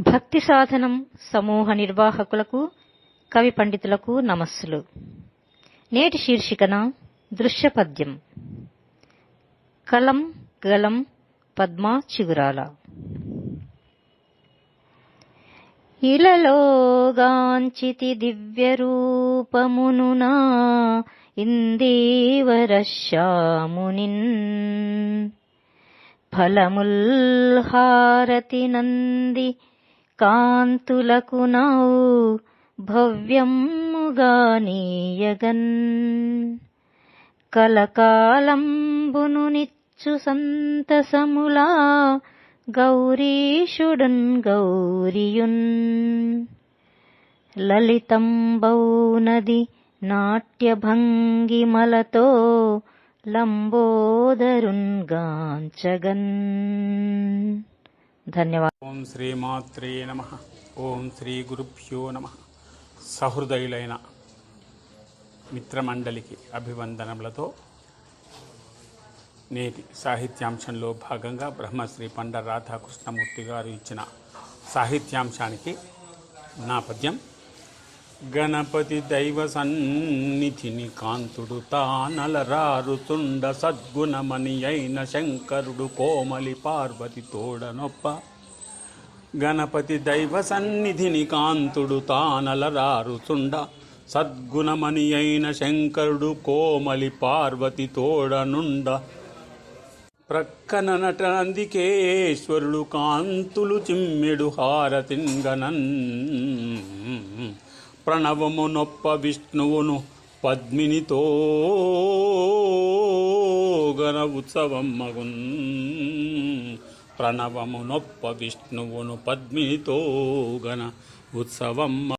భక్తి సాధనం సమూహ నిర్వాహకులకు కవి పండితులకు నమస్సులు. నేటి శీర్షికన దృశ్యపద్యం. కలం గలం పద్మా చిగురాల. ఇలలోగాంచితి దివ్య రూపమునున ఇందీవర ఇందీవరశ్యామునిన్ ఫలముల్హారతి నంది కాంతులకు నౌ భవ్యముగానీయగన్ కలకాలంబును నిచ్చు సంతసములా గౌరీషుడన్ గౌరియున్. లలితంబౌనది నాట్యభంగిమలతో లంబోదరున్ గాంచగన్. ధన్యవాదాలు ఓం శ్రీమాత్రే నమ. ఓం శ్రీ గురుభ్యో నమ. సహృదయులైన మిత్రమండలికి అభివందనములతో నేటి సాహిత్యాంశంలో భాగంగా బ్రహ్మశ్రీ పండ రాధాకృష్ణమూర్తి గారు ఇచ్చిన సాహిత్యాంశానికి నా పద్యం గణపతి దైవ సన్నిధిని కాంతుడు తానలరారుతుండ సద్గుణమణి అయిన శంకరుడు కోమలి పార్వతి తోడనొప్ప. గణపతి దైవ సన్నిధిని కాంతుడు తానలరారుతుండ సద్గుణమణి అయిన శంకరుడు కోమలి పార్వతి తోడనుండ. ప్రక్కన నటనందికేశ్వరుడు కాంతులు చిమ్మెడు హారతింగనన్ ప్రణవము నొప్ప విష్ణువును పద్మినితో గణ ఉత్సవం మగున్. ప్రణవము నొప్ప విష్ణువును పద్మినితో గణ ఉత్సవం